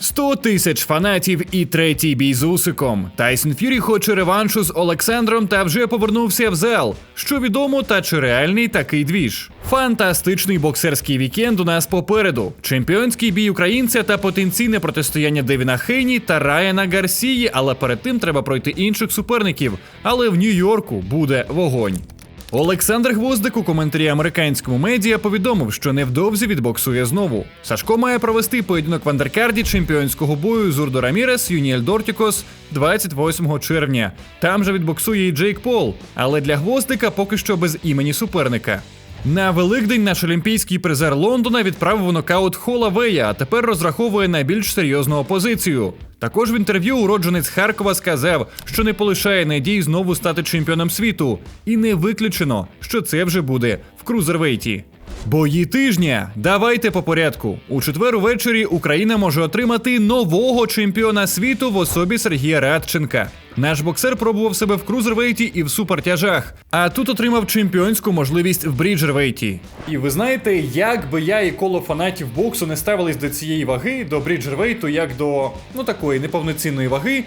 100 тисяч фанатів і третій бій з Усиком. Тайсон Фюрі хоче реваншу з Олександром та вже повернувся в зал. Що відомо, та чи реальний такий двіж. Фантастичний боксерський вікенд у нас попереду. Чемпіонський бій українця та потенційне протистояння Девіна Хейні та Райана Гарсії. Але перед тим треба пройти інших суперників. Але в Нью-Йорку буде вогонь. Олександр Гвоздик у коментарі американському медіа повідомив, що невдовзі відбоксує знову. Сашко має провести поєдинок в андеркарді чемпіонського бою з Урдо Рамірес Юніель Дортікос 28 червня. Там же відбоксує і Джейк Пол, але для Гвоздика поки що без імені суперника. На Великдень наш олімпійський призер Лондона відправив у нокаут Хола Вея, а тепер розраховує на більш серйозну опозицію. Також в інтерв'ю уродженець Харкова сказав, що не полишає надій знову стати чемпіоном світу, і не виключено, що це вже буде в крузервейті. Бої тижня. Давайте по порядку. У четвер увечері Україна може отримати нового чемпіона світу в особі Сергія Радченка. Наш боксер пробував себе в крузервейті і в супертяжах, а тут отримав чемпіонську можливість в бріджервейті. І ви знаєте, як би я і коло фанатів боксу не ставились до цієї ваги, до бріджервейту, як до ну такої неповноцінної ваги.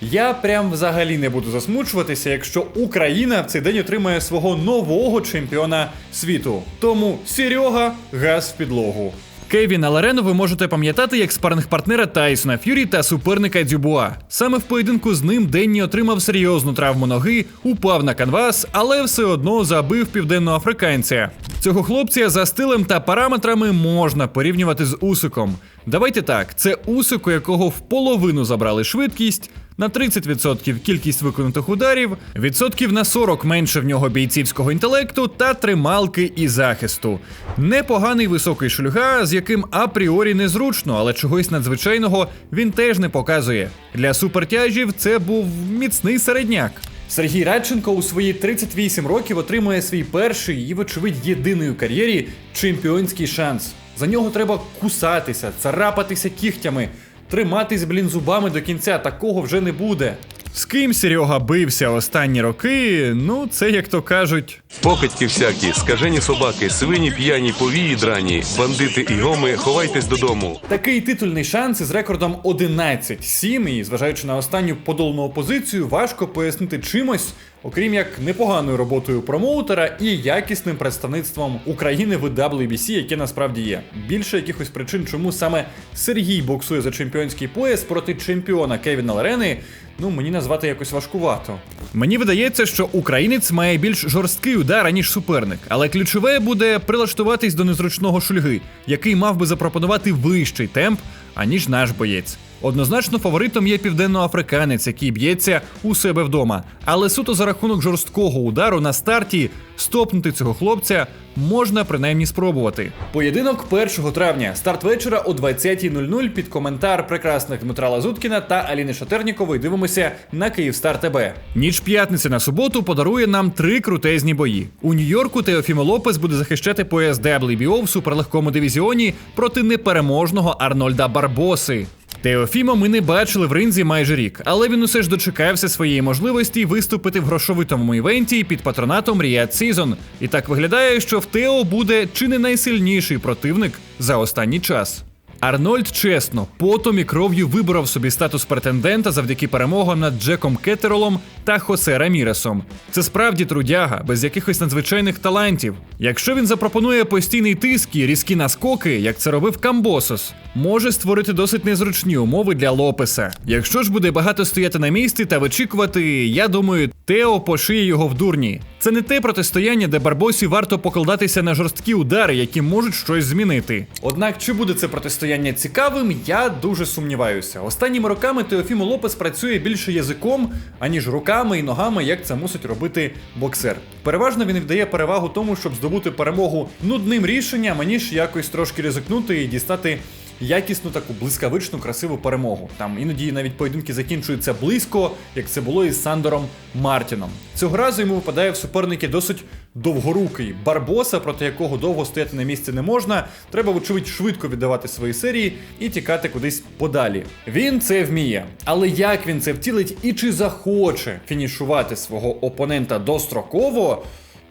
Я прям взагалі не буду засмучуватися, якщо Україна в цей день отримає свого нового чемпіона світу. Тому Серега газ в підлогу. Кевіна Ларену ви можете пам'ятати як спаринг-партнера Тайсона Ф'юрі та суперника Дюбуа. Саме в поєдинку з ним Денні отримав серйозну травму ноги, упав на канвас, але все одно забив південноафриканця. Цього хлопця за стилем та параметрами можна порівнювати з Усиком. Давайте так, це Усик, у якого в половину забрали швидкість. На 30% кількість виконутих ударів, відсотків на 40 менше в нього бійцівського інтелекту та трималки і захисту. Непоганий високий шлюга, з яким апріорі незручно, але чогось надзвичайного він теж не показує. Для супертяжів це був міцний середняк. Сергій Радченко у свої 38 років отримує свій перший і, вочевидь, єдиний у кар'єрі чемпіонський шанс. За нього треба кусатися, царапатися кігтями. Триматись, блін, зубами до кінця такого вже не буде. З ким Серега бився останні роки, ну це як то кажуть. Покидьки всякі, скажені собаки, свині п'яні, повії драні, бандити і гоми, ховайтесь додому. Такий титульний шанс із рекордом 11-7, і зважаючи на останню подолану позицію, важко пояснити чимось, окрім як непоганою роботою промоутера і якісним представництвом України в WBC, яке насправді є. Більше якихось причин, чому саме Сергій боксує за чемпіонський пояс проти чемпіона Кевіна Ларени, ну мені назвати якось важкувато. Мені видається, що українець має більш жорсткий удар, ніж суперник, але ключове буде прилаштуватись до незручного шульги, який мав би запропонувати вищий темп, аніж наш боєць. Однозначно фаворитом є південноафриканець, який б'ється у себе вдома. Але суто за рахунок жорсткого удару на старті стопнути цього хлопця можна принаймні спробувати. Поєдинок 1 травня. Старт вечора о 20.00 під коментар прекрасних Дмитра Лазуткіна та Аліни Шатернікової дивимося на Київстар ТБ. Ніч п'ятниці на суботу подарує нам три крутезні бої. У Нью-Йорку Теофімо Лопес буде захищати пояс WBO в суперлегкому дивізіоні проти непереможного Арнольда Барбоси. Теофіма ми не бачили в ринзі майже рік, але він усе ж дочекався своєї можливості виступити в грошовитому івенті під патронатом Ріад Сізон. І так виглядає, що в Тео буде чи не найсильніший противник за останній час. Арнольд чесно, потом і кров'ю виборов собі статус претендента завдяки перемогам над Джеком Кеттеролом та Хосе Раміресом. Це справді трудяга, без якихось надзвичайних талантів. Якщо він запропонує постійний тиск і різкі наскоки, як це робив Камбосос, може створити досить незручні умови для Лопеса. Якщо ж буде багато стояти на місці та вичікувати, я думаю, Тео пошиє його в дурні. Це не те протистояння, де Барбосі варто покладатися на жорсткі удари, які можуть щось змінити. Однак, чи буде це протистояння цікавим, я дуже сумніваюся. Останніми роками Теофімо Лопес працює більше язиком, аніж руками і ногами, як це мусить робити боксер. Переважно він віддає перевагу тому, щоб здобути перемогу нудним рішенням, аніж якось трошки ризикнути і дістати якісну таку блискавичну, красиву перемогу. Там іноді навіть поєдинки закінчуються близько, як це було із Сандором Мартіном. Цього разу йому випадає в суперники досить довгорукий Барбоса, проти якого довго стояти на місці не можна. Треба, вочевидь, швидко віддавати свої серії і тікати кудись подалі. Він це вміє, але як він це втілить і чи захоче фінішувати свого опонента достроково?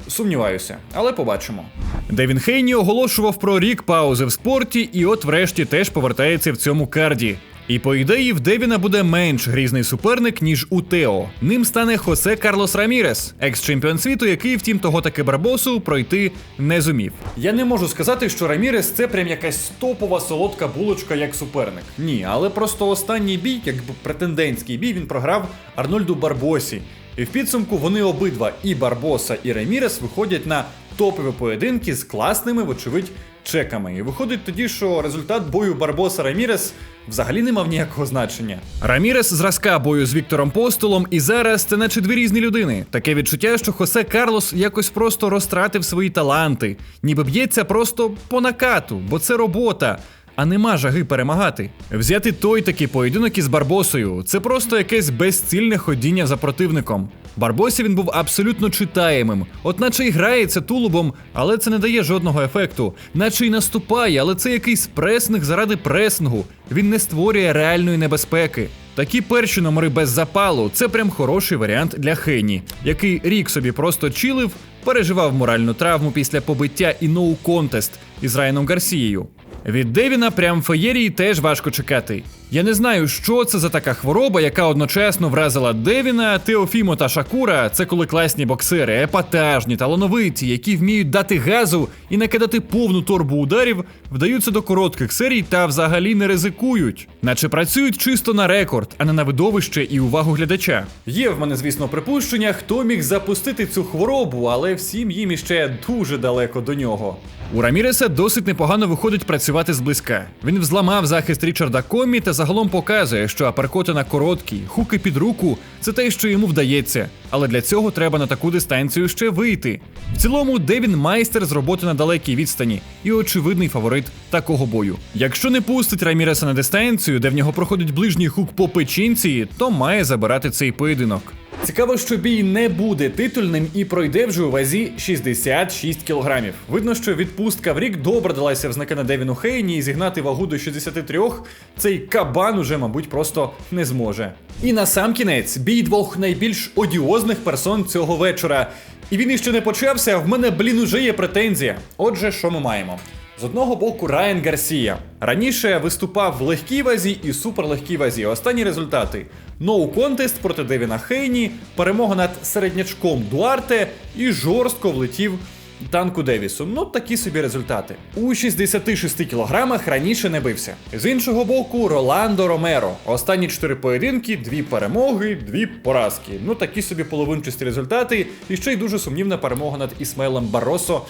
Сумніваюся, але побачимо. Девін Хейні оголошував про рік паузи в спорті, і от врешті теж повертається в цьому карді. І по ідеї в Девіна буде менш грізний суперник, ніж у Тео. Ним стане Хосе Карлос Рамірес, екс-чемпіон світу, який, втім, того таки Барбосу пройти не зумів. Я не можу сказати, що Рамірес це прям якась топова солодка булочка як суперник. Ні, але просто останній бій, якби претендентський бій, він програв Арнольду Барбосі. І в підсумку вони обидва, і Барбоса, і Ремірес, виходять на топові поєдинки з класними, вочевидь, чеками. І виходить тоді, що результат бою Барбоса Рамірес взагалі не мав ніякого значення. Рамірес зразка бою з Віктором Постолом, і зараз це наче дві різні людини. Таке відчуття, що Хосе Карлос якось просто розтратив свої таланти, ніби б'ється просто по накату, бо це робота а нема жаги перемагати. Взяти той такий поєдинок із Барбосою це просто якесь безцільне ходіння за противником. Барбосі він був абсолютно читаємим, от наче й грається тулубом, але це не дає жодного ефекту, наче й наступає, але це якийсь пресинг заради пресингу. Він не створює реальної небезпеки. Такі перші номери без запалу це прям хороший варіант для Хені, який рік собі просто чилив, переживав моральну травму після побиття і ноу-контест із Райаном Гарсією. Від Девіна прям феєрії теж важко чекати. Я не знаю, що це за така хвороба, яка одночасно вразила Девіна, Теофімо та Шакура. Це коли класні боксери, епатажні, талановиті, які вміють дати газу і накидати повну торбу ударів, вдаються до коротких серій та взагалі не ризикують, наче працюють чисто на рекорд, а не на видовище і увагу глядача. Є в мене, звісно, припущення, хто міг запустити цю хворобу, але всім їм іще дуже далеко до нього. У Раміреса досить непогано виходить працювати зблизька. Він взламав захист Річарда Комі та загалом показує, що аперкоти на короткі, хуки під руку це те, що йому вдається. Але для цього треба на таку дистанцію ще вийти. В цілому, Девін майстер з роботи на далекій відстані і очевидний фаворит такого бою. Якщо не пустить Раміреса на дистанцію, де в нього проходить ближній хук по печінці, то має забирати цей поєдинок. Цікаво, що бій не буде титульним і пройде вже у вазі 66 кілограмів. Видно, що відпустка в рік добре далася в знаки на Девіну Хейні і зігнати вагу до 63 цей кабан уже, мабуть, просто не зможе. І на сам кінець бій двох найбільш одіозних персон цього вечора. І він іще не почався, в мене, блін, уже є претензія. Отже, що ми маємо? З одного боку, Райан Гарсія раніше виступав в легкій вазі і суперлегкій вазі. Останні результати: ноу контест проти Девіна Хейні, перемога над середнячком Дуарте і жорстко влетів танку Девісу. Ну такі собі результати. У 66 кілограмах раніше не бився. З іншого боку, Роландо Ромеро. Останні 4 поєдинки, дві перемоги, дві поразки. Ну такі собі половинчасті результати. І ще й дуже сумнівна перемога над Ісмаелем Баросо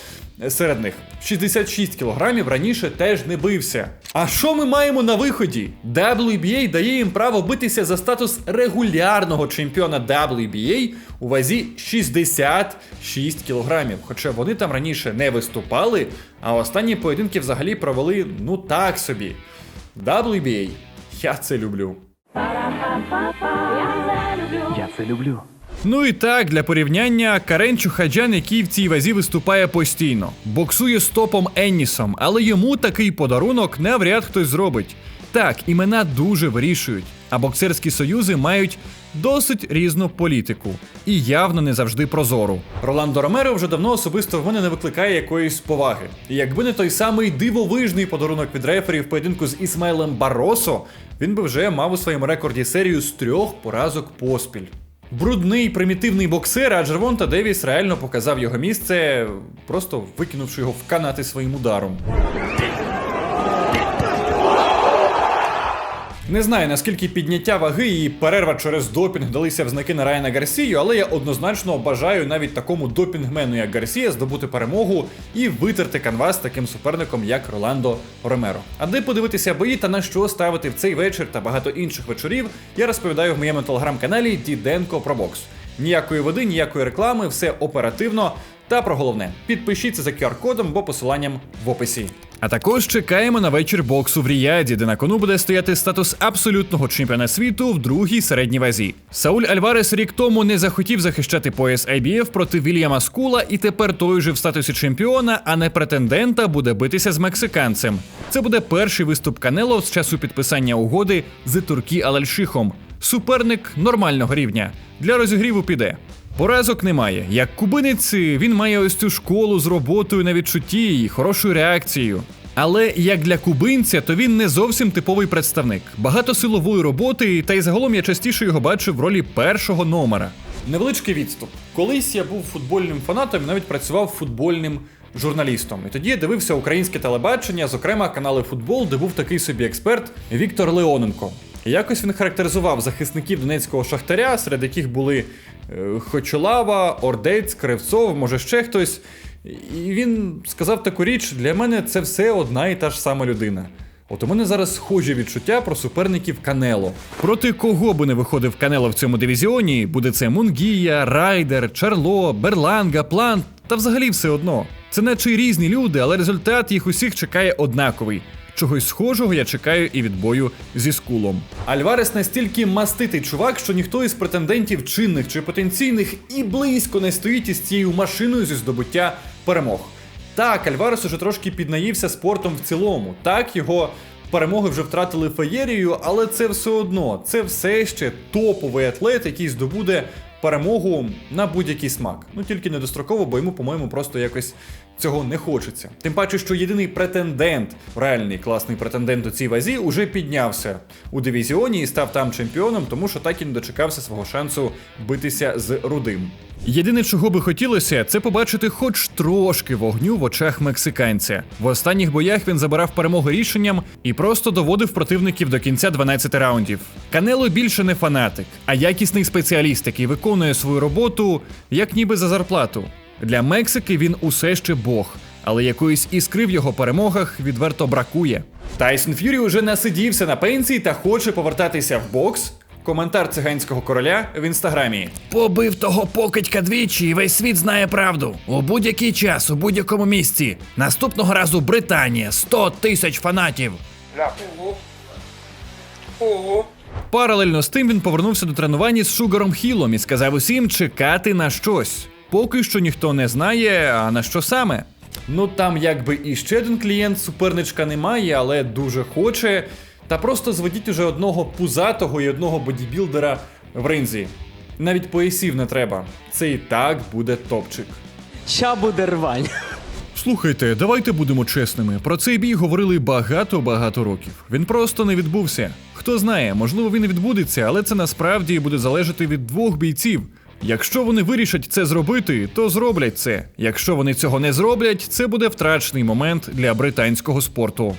серед них. 66 кілограмів раніше теж не бився. А що ми маємо на виході? WBA дає їм право битися за статус регулярного чемпіона WBA у вазі 66 кілограмів. Хоча вони там раніше не виступали, а останні поєдинки взагалі провели ну так собі. WBA. Я це люблю. Я це люблю. Ну і так, для порівняння, Карен Чухаджан, який в цій вазі виступає постійно, боксує з топом Еннісом, але йому такий подарунок навряд хтось зробить. Так, імена дуже вирішують, а боксерські союзи мають досить різну політику і явно не завжди прозору. Роландо Ромеро вже давно особисто в мене не викликає якоїсь поваги. І якби не той самий дивовижний подарунок від рефері в поєдинку з Ісмаелем Баросо, він би вже мав у своєму рекорді серію з трьох поразок поспіль. Брудний примітивний боксер, а Джервонта Девіс реально показав його місце, просто викинувши його в канати своїм ударом. Не знаю наскільки підняття ваги і перерва через допінг далися в знаки на Райана Гарсію, але я однозначно бажаю навіть такому допінгмену, як Гарсія, здобути перемогу і витерти канвас таким суперником, як Роландо Ромеро. А де подивитися бої та на що ставити в цей вечір та багато інших вечорів, я розповідаю в моєму телеграм-каналі Діденко про бокс. Ніякої води, ніякої реклами, все оперативно. Та про головне, підпишіться за QR-кодом або посиланням в описі. А також чекаємо на вечір боксу в Ріяді, де на кону буде стояти статус абсолютного чемпіона світу в другій середній вазі. Сауль Альварес рік тому не захотів захищати пояс IBF проти Вільяма Скула, і тепер той же в статусі чемпіона, а не претендента, буде битися з мексиканцем. Це буде перший виступ Канело з часу підписання угоди з Туркі Алальшихом. Суперник нормального рівня. Для розігріву піде. Поразок немає. Як кубинець, він має ось цю школу з роботою на відчутті і хорошою реакцією. Але як для кубинця, то він не зовсім типовий представник. Багато силової роботи, та й загалом я частіше його бачив в ролі першого номера. Невеличкий відступ. Колись я був футбольним фанатом, і навіть працював футбольним журналістом. І тоді я дивився українське телебачення, зокрема канали футбол, де був такий собі експерт Віктор Леоненко. Якось він характеризував захисників донецького шахтаря, серед яких були Хочолава, Ордець, Кривцов, може ще хтось. І він сказав таку річ: для мене це все одна і та ж сама людина. От у мене зараз схожі відчуття про суперників Канело. Проти кого би не виходив Канело в цьому дивізіоні, буде це Мунгія, Райдер, Чарло, Берланга, Плант, та взагалі все одно. Це наче й різні люди, але результат їх усіх чекає однаковий. Чогось схожого я чекаю і від бою зі скулом. Альварес настільки маститий чувак, що ніхто із претендентів чинних чи потенційних і близько не стоїть із цією машиною зі здобуття перемог. Так, Альварес уже трошки піднаївся спортом в цілому. Так, його перемоги вже втратили феєрію, але це все одно, це все ще топовий атлет, який здобуде перемогу на будь-який смак. Ну тільки не достроково, бо йому, по-моєму, просто якось цього не хочеться. Тим паче, що єдиний претендент, реальний класний претендент у цій вазі, уже піднявся у дивізіоні і став там чемпіоном, тому що так і не дочекався свого шансу битися з рудим. Єдине, чого би хотілося, це побачити хоч трошки вогню в очах мексиканця. В останніх боях він забирав перемогу рішенням і просто доводив противників до кінця 12 раундів. Канело більше не фанатик, а якісний спеціаліст, який виконує свою роботу як ніби за зарплату. Для Мексики він усе ще бог, але якоїсь іскри в його перемогах відверто бракує. Тайсон Ф'юрі уже насидівся на пенсії та хоче повертатися в бокс. Коментар циганського короля в інстаграмі. Побив того покидька двічі, і весь світ знає правду. У будь-який час, у будь-якому місці. Наступного разу Британія, 100 тисяч фанатів. Паралельно з тим він повернувся до тренувань з Шугаром Хілом і сказав усім чекати на щось. Поки що ніхто не знає, а на що саме. Ну там якби і ще один клієнт суперничка немає, але дуже хоче. Та просто зведіть уже одного пузатого і одного бодібілдера в ринзі. Навіть поясів не треба. Це і так буде топчик. Ща буде рвань. Слухайте, давайте будемо чесними. Про цей бій говорили багато-багато років. Він просто не відбувся. Хто знає, можливо, він відбудеться, але це насправді буде залежати від двох бійців. Якщо вони вирішать це зробити, то зроблять це. Якщо вони цього не зроблять, це буде втрачений момент для британського спорту.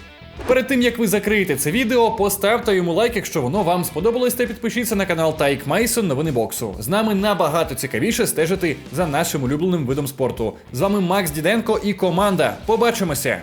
Перед тим як ви закриєте це відео, поставте йому лайк, якщо воно вам сподобалось, та підпишіться на канал Тайк Майсон Новини боксу. З нами набагато цікавіше стежити за нашим улюбленим видом спорту. З вами Макс Діденко і команда. Побачимося!